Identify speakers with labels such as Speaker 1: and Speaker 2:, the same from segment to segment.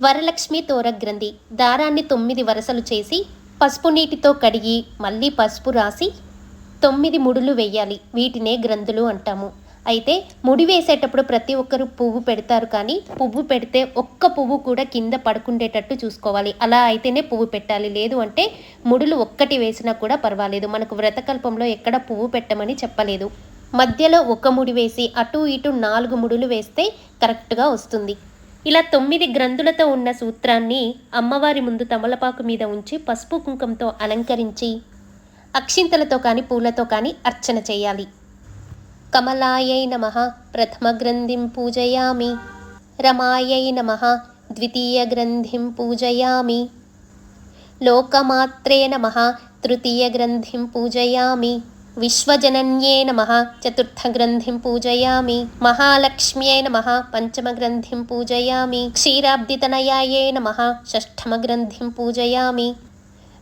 Speaker 1: వరలక్ష్మి తోర గ్రంథి దారాన్ని తొమ్మిది వరసలు చేసి పసుపు నీటితో కడిగి మళ్ళీ పసుపు రాసి తొమ్మిది ముడులు వేయాలి. వీటినే గ్రంథులు అంటాము. అయితే ముడి వేసేటప్పుడు ప్రతి ఒక్కరు పువ్వు పెడతారు కానీ పువ్వు పెడితే ఒక్క పువ్వు కూడా కింద పడుకుండేటట్టు చూసుకోవాలి. అలా అయితేనే పువ్వు పెట్టాలి. లేదు అంటే ముడులు ఒక్కటి వేసినా కూడా పర్వాలేదు. మనకు వ్రతకల్పంలో ఎక్కడ పువ్వు పెట్టమని చెప్పలేదు. మధ్యలో ఒక ముడి వేసి అటు ఇటు నాలుగు ముడులు వేస్తే కరెక్ట్గా వస్తుంది. ఇలా తొమ్మిది గ్రంథులతో ఉన్న సూత్రాన్ని అమ్మవారి ముందు తమలపాకు మీద ఉంచి పసుపు కుంకంతో అలంకరించి అక్షింతలతో కానీ పూలతో కానీ అర్చన చేయాలి. కమలాయై నమ ప్రథమ గ్రంథిం పూజయామి. రమాయై నమ ద్వితీయ గ్రంథిం పూజయామి. లోకమాత్రే నమ తృతీయ గ్రంథిం పూజయామి. విశ్వజనన్యే నమ చతుర్థగ్రంథిం పూజయామి మహాలక్ష్మ్యే నమ పంచమగ్రంథిం పూజయామి క్షీరాబ్దితనయాయే నమ షష్ఠమగ్రంథిం పూజయామి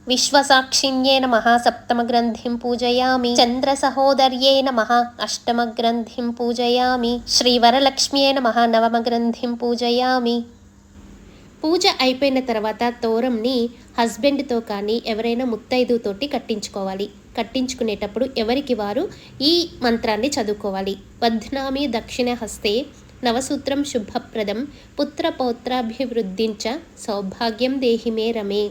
Speaker 1: విశ్వసాక్షిణ్యే నమ సప్తమగ్రంథిం పూజయామి చంద్రసహోదర్యే నమ అష్టమగ్రంథిం పూజయామి శ్రీవరలక్ష్మ్యే నమ నవమగ్రంథిం పూజయామి పూజ అయిపోయిన తర్వాత తోరంని హస్బెండ్తో కానీ ఎవరైనా ముత్తైదుతోటి కట్టించుకోవాలి. కట్టించుకునేటప్పుడు ఎవరికి వారు ఈ మంత్రాన్ని చదువుకోవాలి? వధ్నామి దక్షిణ హస్తే నవసూత్రం శుభప్రదం పుత్రపౌత్రాభివృద్ధించ సౌభాగ్యం దేహిమే రమే